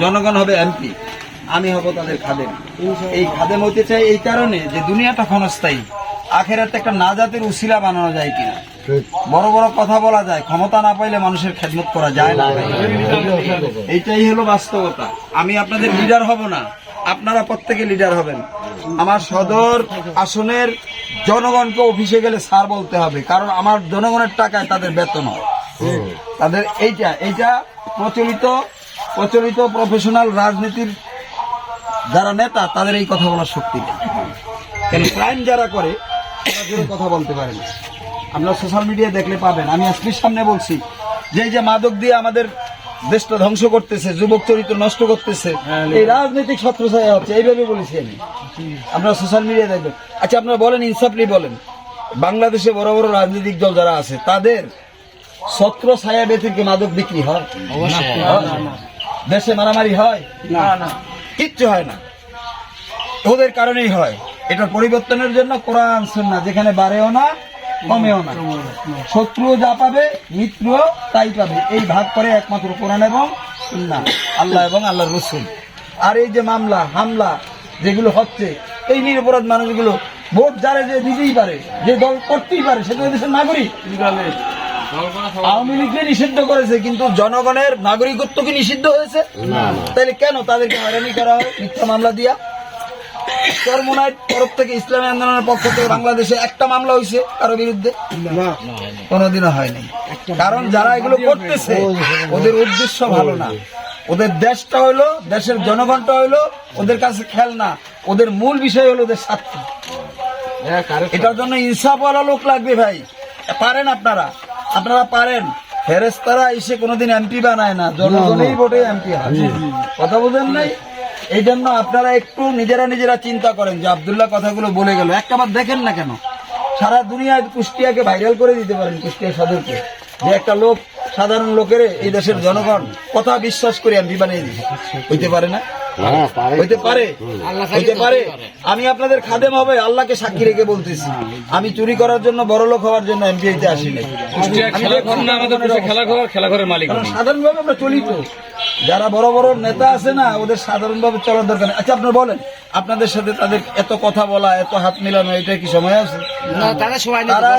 জনগণ হবে এমপি। আমি হব তাদের খাদেম। এই খাদেম হতে চাই এই কারণে যে দুনিয়াটা ক্ষণস্থায়ী আখেরাতে একটা নাজাতের উসিলা বানানো যায় কিনা। বড় বড় কথা বলা যায় ক্ষমতা না পাইলে মানুষের খেদমত করা যায় না। এইটাই হলো বাস্তবতা। আমি আপনাদের লিডার হব না আপনারা প্রত্যেকে লিডার হবেন। আমার সদর আসনের জনগণকে অফিসে গেলে স্যার বলতে হবে কারণ আমার জনগণের টাকায় তাদের বেতন হয়। তাদের এইটা এইটা প্রচলিত প্রচলিত প্রফেশনাল রাজনীতির যারা নেতা তাদের এই কথা বলার শক্তি নেই। কেন? ক্রাইম যারা করে তারা জোরে কথা বলতে পারে না। আপনারা সোশ্যাল মিডিয়া দেখলে পাবেন। আমি আজকের সামনে বলছি যে যে মাদক দিয়ে আমাদের দেশটা ধ্বংস করতেছে যুবক চরিত্র নষ্ট করতেছে এই রাজনৈতিক ছত্রছায়া হচ্ছে এইভাবে বলেছি আমি। আপনারা সোশ্যাল মিডিয়া দেখবেন। আচ্ছা আপনারা বলেন ইনসাফলি বলেন। বাংলাদেশে বড় বড় রাজনৈতিক দল যারা আছে তাদের ছত্র ছায়া ব্যতিরিক্ত মাদক বিক্রি হয়? হয়? দেশে মারামারি হয়? না। না কিচ্ছু হয় না। ওদের কারণেই হয়। এটা পরিবর্তনের জন্য কোরআন সুন্নাহ যেখানে বাড়েও না কমেও না। শত্রু যা পাবে মিত্রও তাই পাবে। এই ভাগ করে একমাত্র কোরআন এবং সুন্নাহ আল্লাহ এবং আল্লাহর রসুল। আর এই যে মামলা হামলা যেগুলো হচ্ছে এই নিরপরাধ মানুষগুলো ভোট যারে যে দিতেই পারে যে দল করতেই পারে সেটা দেশের নাগরিক। আওয়ামী লীগকে নিষিদ্ধ করেছে কিন্তু জনগণের নাগরিকত্ব কি নিষিদ্ধ হয়েছে? তাহলে কেন তাদেরকে হয়রানি করা হয় মিথ্যা মামলা দিয়া? তরফ থেকে ইসলামী আন্দোলনের পক্ষ থেকে বাংলাদেশে একটা মামলা হয়েছে কারও বিরুদ্ধে? কোনোদিনও হয়নি। কারণ যারা এগুলো করতেছে ওদের উদ্দেশ্য ভালো না। ওদের দেশটা হইল দেশের জনগণটা হইল ওদের কাছে খেলনা। ওদের মূল বিষয় হলো ওদের স্বার্থ। এটার জন্য ইনসাফওয়ালা লোক লাগবে ভাই। পারেন আপনারা। আপনারা পারেন। ফেরেস্তারা এসে কোনোদিন এমপি বানায় না জনগণেই ভোটে এমপি হয়। কথা বুঝেন নাই? এই জন্য আপনারা একটু নিজেরা নিজেরা চিন্তা করেন যে আবদুল্লাহ কথাগুলো বলে গেল। একটা বার দেখেন না কেন? সারা দুনিয়ায় কুষ্টিয়াকে ভাইরাল করে দিতে পারেন কুষ্টিয়া সদরকে। যে একটা লোক সাধারণ লোকের এই দেশের জনগণ কথা বিশ্বাস করে এমপি বানিয়ে দিচ্ছে হইতে পারে না? হইতে পারে। হইতে পারে। আমি আপনাদের খাদেম হবে আল্লাহকে সাক্ষী রেখে বলতেছি। আমি চুরি করার জন্য বড় লোক হওয়ার জন্য এমপি হইতে আসিনি সাধারণভাবে আমরা চলি তো। যারা বড় বড় নেতা আছে না ওদের সাধারণভাবে চলার দরকার নেই। আচ্ছা আপনারা বলেন আপনাদের সাথে তাদের এত কথা বলা এত হাত মিলানো এটা কি সময় আছে? তারা